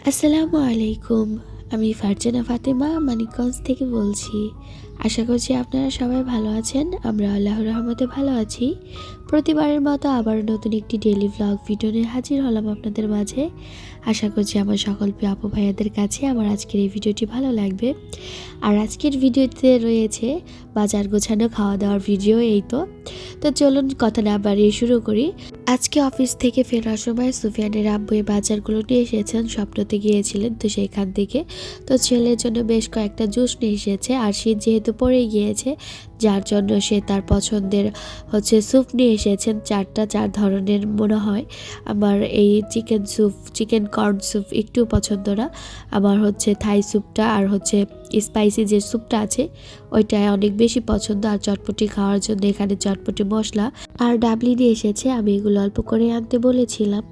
আসসালামু আলাইকুম আমি ফারজানা ফাতেমা মানিকগঞ্জ থেকে বলছি। আশা করছি আপনারা সবাই ভালো আছেন। আমরা আল্লাহর রহমতে ভালো আছি। প্রতিবারের মতো আবার নতুন একটি ডেলি ভ্লগ ভিডিও নিয়ে হাজির হলাম আপনাদের মাঝে। আশা করছি আমার সকল প্রিয় আপু ভাইয়াদের কাছে আমার আজকের এই ভিডিওটি ভালো লাগবে। আর আজকের ভিডিওতে রয়েছে বাজার গোছানো খাওয়া দাওয়ার ভিডিও এই তো। তো চলুন কথা না বাড়িয়ে শুরু করি। আজকে অফিস থেকে ফেরার সময় সুফিয়ানের আব্বু এই বাজারগুলো নিয়ে এসেছেন, স্বপ্নতে গিয়েছিলেন তো সেইখান থেকে। তো ছেলের জন্য বেশ কয়েকটা জুস নিয়ে এসেছে। আর শীত যেহেতু পড়ে গিয়েছে, যার জন্য সে তার পছন্দের হচ্ছে স্যুপ নিয়ে এসেছেন, চারটা চার ধরনের মনে হয়। আমার এই chicken soup chicken corn soup একটু পছন্দ না। আমার হচ্ছে থাই স্যুপটা আর হচ্ছে স্পাইসি যে স্যুপটা আছে ওইটা অনেক বেশি পছন্দ। আর চটপটি খাওয়ার জন্য এখানে চটপটি মশলা আর ডাবলি নিয়ে এসেছে। আমি এগুলো অল্প করে আনতে বলেছিলাম।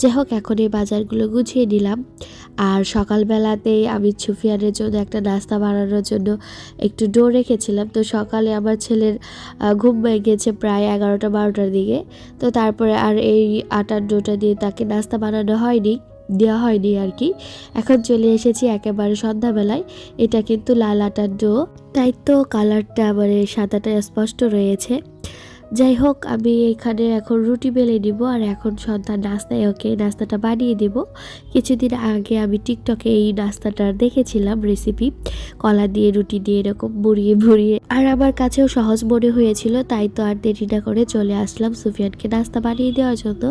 যাই হোক, এখন এই বাজারগুলো গুছিয়ে নিলাম। আর সকালবেলাতেই আমি সুফিয়ানের জন্য একটা নাস্তা বানানোর জন্য একটু ডো রেখেছিলাম। তো সকালে আমার ছেলের ঘুম গেছে প্রায় এগারোটা বারোটার দিকে। তো তারপরে আর এই আটার ডোটা দিয়ে তাকে নাস্তা বানানো হয়নি। দেওয়া হয়নি আর কি। এখন চলে এসেছি একেবারে সন্ধ্যাবেলায়। এটা কিন্তু লাল আটার ডো। তাই তো কালারটা মানে সাদাটা স্পষ্ট রয়েছে। যাই হোক আমি এখানে এখন রুটি বেলে নিব আর এখন সন্ধ্যা নাস্তায়, ওকে নাস্তাটা বানিয়ে দেব। কিছুদিন আগে আমি টিকটকে এই নাস্তাটা দেখেছিলাম রেসিপি কলা দিয়ে, রুটি দিয়ে এরকম মুড়িয়ে মুড়িয়ে। আর আমার কাছেও সহজ মনে হয়েছিল, তাই তো আর দেরি না করে চলে আসলাম সুফিয়ানকে নাস্তা বানিয়ে দেওয়ার জন্য।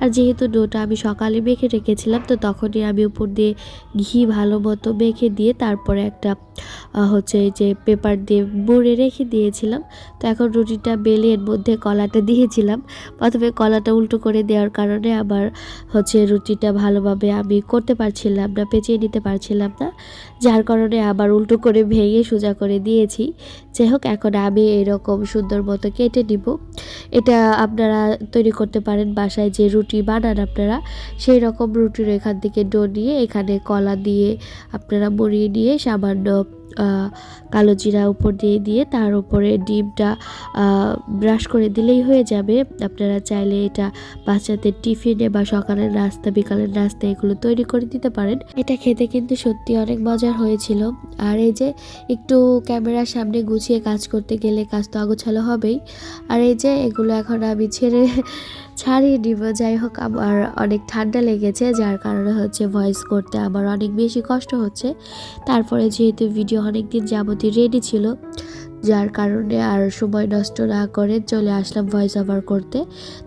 আর যেহেতু ডোটা আমি সকালে মেখে রেখেছিলাম, তো তখনই আমি উপর দিয়ে ঘি ভালো মতো মেখে দিয়ে তারপরে একটা হচ্ছে যে পেপার দিয়ে মুড়ে রেখে দিয়েছিলাম। তো এখন রুটিটা বেলে এর মধ্যে কলাটা দিয়েছিলাম। প্রথমে কলাটা উল্টো করে দেওয়ার কারণে আবার হচ্ছে রুটিটা ভালোভাবে আমি করতে পারছিলাম না, পেঁচিয়ে নিতে পারছিলাম না। যার কারণে আবার উল্টো করে ভেঙে সোজা করে দিয়েছি। যাই হোক, এখন আমি এরকম সুন্দর মতো কেটে নিব। এটা আপনারা তৈরি করতে পারেন বাসায় যে রুটি বানান আপনারা, সেই রকম রুটির এখান থেকে ডো নিয়ে এখানে কলা দিয়ে আপনারা মরিয়ে নিয়ে সামান্য কালো জিরা উপর দিয়ে দিয়ে তার উপরে ডিমটা ব্রাশ করে দিলেই হয়ে যাবে। আপনারা চাইলে এটা বাচ্চাদের টিফিনে বা সকালের নাস্তা, বিকালের নাস্তা এগুলো তৈরি করে দিতে পারেন। এটা খেতে কিন্তু সত্যি অনেক মজার হয়েছিল। আর এই যে একটু ক্যামেরার সামনে গুছিয়ে কাজ করতে গেলে কাজ তো আগোছালো হবেই। আর এই যে এগুলো এখন আমি ছেড়ে ছাড়িয়ে দিব যাই হোক আবার অনেক ঠান্ডা লেগেছে, যার কারণে হচ্ছে ভয়েস করতে আমার অনেক বেশি কষ্ট হচ্ছে। তারপরে যেহেতু ভিডিও অনেক দিন যাবতীয় রেডি ছিল যার কারণে আর সময় নষ্ট না করে চলে আসলাম ভয়েস ওভার করতে।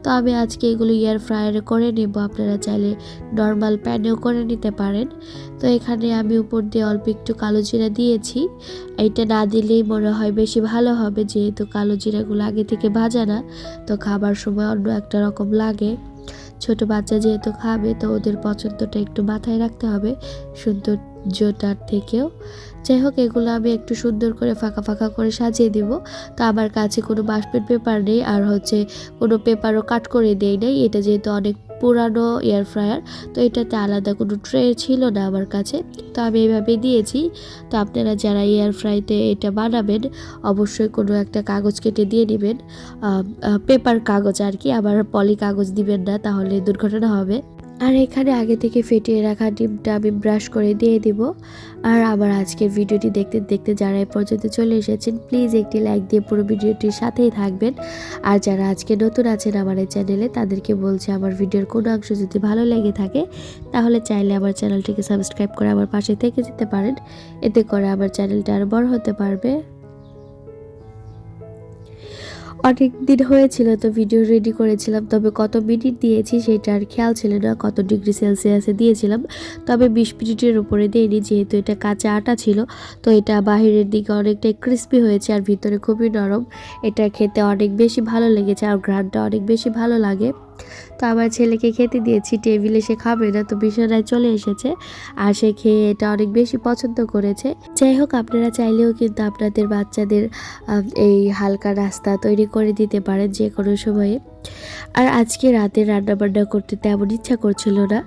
তো আমি আজকে এগুলো এয়ার ফ্রায়ারে করে নেব, আপনারা চাইলে নর্মাল প্যানেও করে নিতে পারেন। তো এখানে আমি উপর দিয়ে অল্প একটু কালো জিরা দিয়েছি। এটা না দিলেই মনে হয় বেশি ভালো হবে, যেহেতু কালো জিরাগুলো আগে থেকে ভাজা না, তো খাবার সময় অন্য একটা রকম লাগে। ছোট বাচ্চা যেহেতু খাবে, তো ওদের পছন্দটা একটু মাথায় রাখতে হবে সৌন্দর্যটার থেকেও। যাই হোক, এগুলো আমি একটু সুন্দর করে ফাঁকা ফাঁকা করে সাজিয়ে দিব। তো আমার কাছে কোনো বাসপেট পেপার নেই আর হচ্ছে কোনো পেপারও কাট করে দেই নাই। এটা যেহেতু অনেক পুরানো এয়ার ফ্রায়ার তো এটাতে আলাদা কোনো ট্রে ছিল না আমার কাছে। তো আমি এভাবে দিয়েছি। তো আপনারা যারা এয়ার ফ্রাইতে এটা বানাবেন, অবশ্যই কোনো একটা কাগজ কেটে দিয়ে নেবেন। পেপার কাগজ আর কি, আবার পলি কাগজ দিবেন না, তাহলে দুর্ঘটনা হবে। আর এখানে আগে থেকে ফেটিয়ে রাখা ডিমটা আমি ব্রাশ করে দিয়ে দিব। আর আবার আজকের ভিডিওটি দেখতে দেখতে যারা এ পর্যন্ত চলে এসেছেন, প্লিজ একটি লাইক দিয়ে পুরো ভিডিওটির সাথেই থাকবেন। আর যারা আজকে নতুন আছেন আমার এই চ্যানেলে, তাদেরকে বলছি আমার ভিডিওর কোনো অংশ যদি ভালো লেগে থাকে, তাহলে চাইলে আমার চ্যানেলটিকে সাবস্ক্রাইব করে আমার পাশে থেকে যেতে পারেন। এতে করে আমার চ্যানেলটা আরও বড় হতে পারবে। অনেক দিন হয়েছিল তো ভিডিও রেডি করেছিলাম, তবে কত মিনিট দিয়েছি সেটা আর খেয়াল ছিল না, কত ডিগ্রি সেলসিয়াসে দিয়েছিলাম। তবে বিশ মিনিটের উপরে দিইনি, যেহেতু এটা কাঁচা আটা ছিল, তো এটা বাহিরের দিকে অনেকটাই ক্রিস্পি হয়েছে আর ভিতরে খুবই নরম। এটা খেতে অনেক বেশি ভালো লেগেছে আর ঘ্রাণটা অনেক বেশি ভালো লাগে। তো আমার ছেলেকে খেতে দিয়েছি, টেবিলে সে খাবে না, তো বিছানায় চলে এসেছে। আর সে খেয়ে এটা অনেক বেশি পছন্দ করেছে। যাই হোক, আপনারা চাইলেও কিন্তু আপনাদের বাচ্চাদের এই হালকা রাস্তা তৈরি করে দিতে পারেন যে কোনো সময়ে। আর আজকে রাতে রান্না বান্না করতে তেমন ইচ্ছা করছিল না।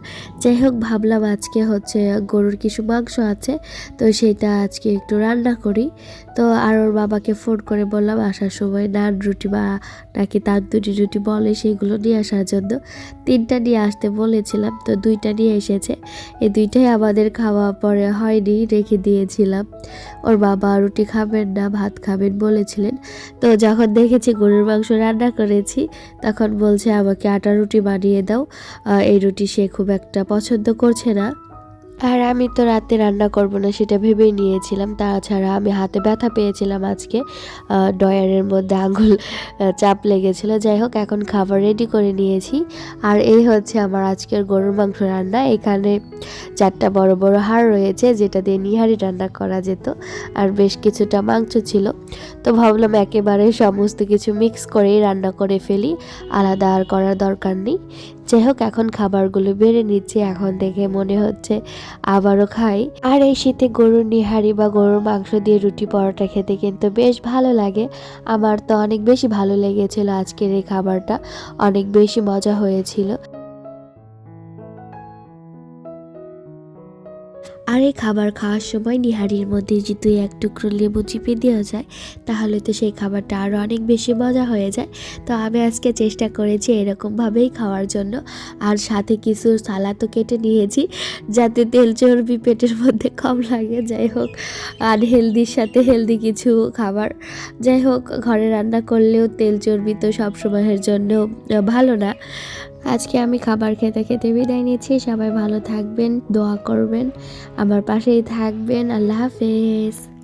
যাই হোক, ভাবলাম আজকে হচ্ছে গরুর কিছু মাংস আছে, তো সেটা আজকে একটু রান্না করি। তো আর ওর বাবাকে ফোন করে বললাম, আসার সময় নান রুটি বা নাকি তান্দুরি রুটি বলে সেইগুলো নিয়ে আসার জন্য। তিনটা নিয়ে আসতে বলেছিলাম, তো দুইটা নিয়ে এসেছে। এই দুইটাই আমাদের খাওয়া পরে হয়নি, রেখে দিয়েছিলাম। ওর বাবা রুটি খাবেন না, ভাত খাবেন বলেছিলেন। তো যখন দেখেছি গরুর মাংস রান্না করেছি তখন বলছে, আমাকে আটা রুটি বানিয়ে দাও। এই রুটি সে খুব একটা পছন্দ করছে না। আর আমি তো রাতে রান্না করব না, সেটা ভেবেই নিয়েছিলাম। তাছাড়া আমি হাতে ব্যথা পেয়েছিলাম আজকে। ডয়ারের মধ্যে আঙুল চাপ লেগেছিল। যাই হোক, এখন খাবার রেডি করে নিয়েছি। আর এই হচ্ছে আমার আজকের গরুর মাংস রান্না। এখানে চারটা বড় বড় হাড় রয়েছে, যেটা দিয়ে নিহারি রান্না করা যেত। আর বেশ কিছুটা মাংস ছিল। তো ভাবলাম একেবারে সমস্ত কিছু মিক্স করেই রান্না করে ফেলি। আলাদা আর করার দরকার নেই। যাই হোক, এখন খাবারগুলো বেড়ে নিচ্ছি। এখন দেখে মনে হচ্ছে আবারও খাই। আর এই শীতে গরুর নিহারি বা গরুর মাংস দিয়ে রুটি পরোটা খেতে কিন্তু বেশ ভালো লাগে। আমার তো অনেক বেশি ভালো লেগেছিল আজকের এই খাবারটা। অনেক বেশি মজা হয়েছিল। এই খাবার খাওয়ার সময় নিহারির মধ্যে যদি এক টুকরো লেবু চিপে দেওয়া যায়, তাহলে তো সেই খাবারটা আরও অনেক বেশি মজা হয়ে যায়। তো আমি আজকে চেষ্টা করেছি এরকমভাবেই খাওয়ার জন্য। আর সাথে কিছু সালাদও কেটে নিয়েছি, যাতে তেল চর্বি পেটের মধ্যে কম লাগে। যাই হোক, আর হেলদির সাথে হেলদি কিছু খাবার। যাই হোক, ঘরে রান্না করলেও তেল চর্বি তো সব সময়ের জন্য ভালো না। আজকে আমি খাবার খেতে খেতে বিদায় নিচ্ছি। সবাই ভালো থাকবেন, দোয়া করবেন। আমার পাশেই থাকবেন। আল্লাহ হাফেজ।